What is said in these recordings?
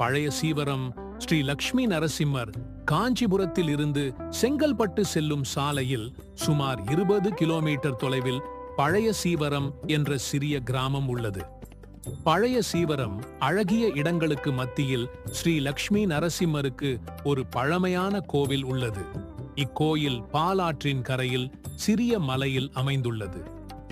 பழைய சீவரம் ஸ்ரீ லக்ஷ்மி நரசிம்மர் காஞ்சிபுரத்தில் இருந்து செங்கல்பட்டு செல்லும் சாலையில் சுமார் இருபது கிலோமீட்டர் தொலைவில் பழைய சீவரம் என்ற சிறிய கிராமம் உள்ளது. பழைய சீவரம் அழகிய இடங்களுக்கு மத்தியில் ஸ்ரீ லக்ஷ்மி நரசிம்மருக்கு ஒரு பழமையான கோவில் உள்ளது. இக்கோயில் பாலாற்றின் கரையில் சிறிய மலையில் அமைந்துள்ளது.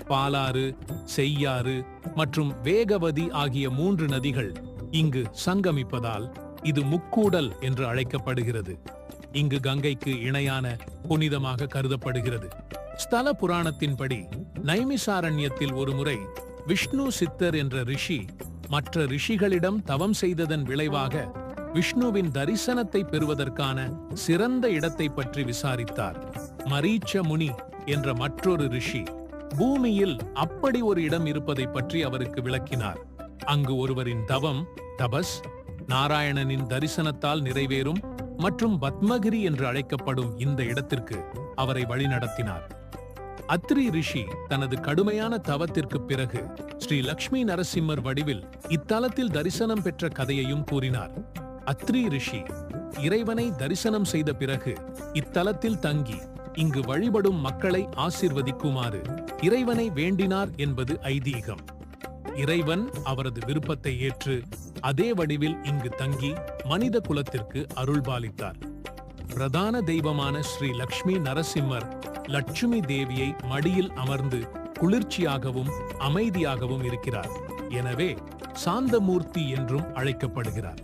பாலாறு செய்யாறு மற்றும் வேகவதி ஆகிய மூன்று நதிகள் இங்கு சங்கமிப்பதால் இது முக்கூடல் என்று அழைக்கப்படுகிறது. இங்கு கங்கைக்கு இணையான புனிதமாக கருதப்படுகிறது. ஸ்தல புராணத்தின்படி நைமிசாரண்யத்தில் ஒருமுறை விஷ்ணு சித்தர் என்ற ரிஷி மற்ற ரிஷிகளிடம் தவம் செய்ததன் விளைவாக விஷ்ணுவின் தரிசனத்தை பெறுவதற்கான சிறந்த இடத்தை பற்றி விசாரித்தார். மரீச்ச முனி என்ற மற்றொரு ரிஷி பூமியில் அப்படி ஒரு இடம் இருப்பதை பற்றி அவருக்கு விளக்கினார். அங்கு ஒருவரின் தவம் தபஸ் நாராயணனின் தரிசனத்தால் நிறைவேறும் மற்றும் பத்மகிரி என்று அழைக்கப்படும் இந்த இடத்திற்கு அவரை வழிநடத்தினார். அத்ரி ரிஷி தனது கடுமையான தவத்திற்கு பிறகு ஸ்ரீ லக்ஷ்மி நரசிம்மர் வடிவில் இத்தலத்தில் தரிசனம் பெற்ற கதையையும் கூறினார். அத்ரி ரிஷி இறைவனை தரிசனம் செய்த பிறகு இத்தலத்தில் தங்கி இங்கு வழிபடும் மக்களை ஆசிர்வதிக்குமாறு இறைவனை வேண்டினார் என்பது ஐதீகம். இறைவன் அவரது விருப்பத்தை ஏற்று அதே வடிவில் இங்கு தங்கி மனித குலத்திற்கு அருள்பாலித்தார். பிரதான தெய்வமான ஸ்ரீ லக்ஷ்மி நரசிம்மர் லட்சுமி தேவியை மடியில் அமர்ந்து குளிர்ச்சியாகவும் அமைதியாகவும் இருக்கிறார். எனவே சாந்தமூர்த்தி என்றும் அழைக்கப்படுகிறார்.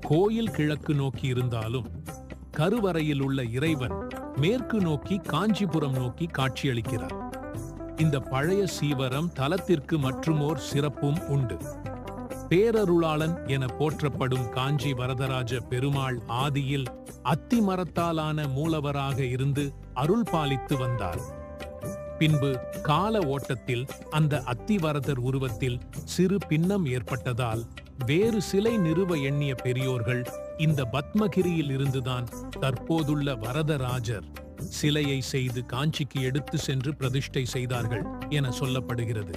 கோயில் கிழக்கு நோக்கி இருந்தாலும் கருவறையில் உள்ள இறைவன் மேற்கு நோக்கி காஞ்சிபுரம் நோக்கி காட்சியளிக்கிறார். இந்த பழைய சீவரம் தலத்திற்கு மற்றுமோர் சிறப்பும் உண்டு. பேரருளாளன் என போற்றப்படும் காஞ்சி வரதராஜ பெருமாள் ஆதியில் அத்தி மரத்தாலான மூலவராக இருந்து அருள் பாலித்து வந்தார். பின்பு கால ஓட்டத்தில் அந்த அத்திவரதர் உருவத்தில் சிறு பின்னம் ஏற்பட்டதால் வேறு சிலை நிறுவ எண்ணிய பெரியோர்கள் இந்த பத்மகிரியில் இருந்துதான் தற்போதுள்ள வரதராஜர். சிலையை செய்து காஞ்சிக்கு எடுத்து சென்று பிரதிஷ்டை செய்தார்கள் என சொல்லப்படுகிறது.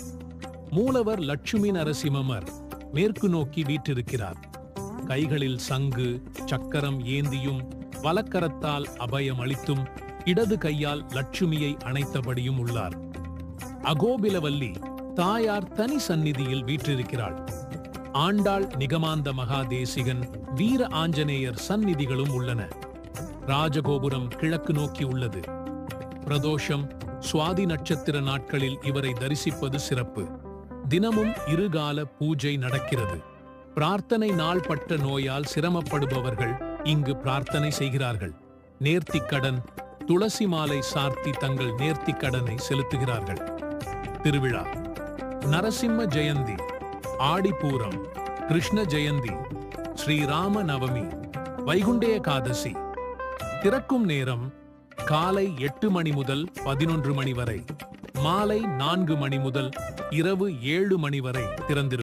மூலவர் லட்சுமி நரசிம்மர் மேற்கு நோக்கி வீற்றிருக்கிறார். கைகளில் சங்கு சக்கரம் ஏந்தியும் வலக்கரத்தால் அபயம் அளித்தும் இடது கையால் லட்சுமியை அணைத்தபடியும் உள்ளார். அகோபிலவல்லி தாயார் தனி சந்நிதியில் வீற்றிருக்கிறாள். ஆண்டாள் நிகமாந்த மகாதேசிகன் வீர ஆஞ்சநேயர் சந்நிதிகளும் உள்ளன. ராஜகோபுரம் கிழக்கு நோக்கி உள்ளது. பிரதோஷம் சுவாதி நட்சத்திர நாட்களில் இவரை தரிசிப்பது சிறப்பு. தினமும் இருகால பூஜை நடக்கிறது. பிரார்த்தனை நாள் பட்ட நோயால் சிரமப்படுபவர்கள் இங்கு பிரார்த்தனை செய்கிறார்கள். நேர்த்திக்கடன் துளசி மாலை சார்த்தி தங்கள் நேர்த்திக்கடனை செலுத்துகிறார்கள். திருவிழா. நரசிம்ம ஜெயந்தி. ஆடிப்பூரம். கிருஷ்ண ஜெயந்தி. ஸ்ரீராம நவமி. வைகுண்டே ஏகாதசி திறக்கும் நேரம் காலை எட்டு மணி முதல் பதினொன்று மணி வரை மாலை நான்கு மணி முதல் இரவு ஏழு மணி வரை திறந்திருக்கும்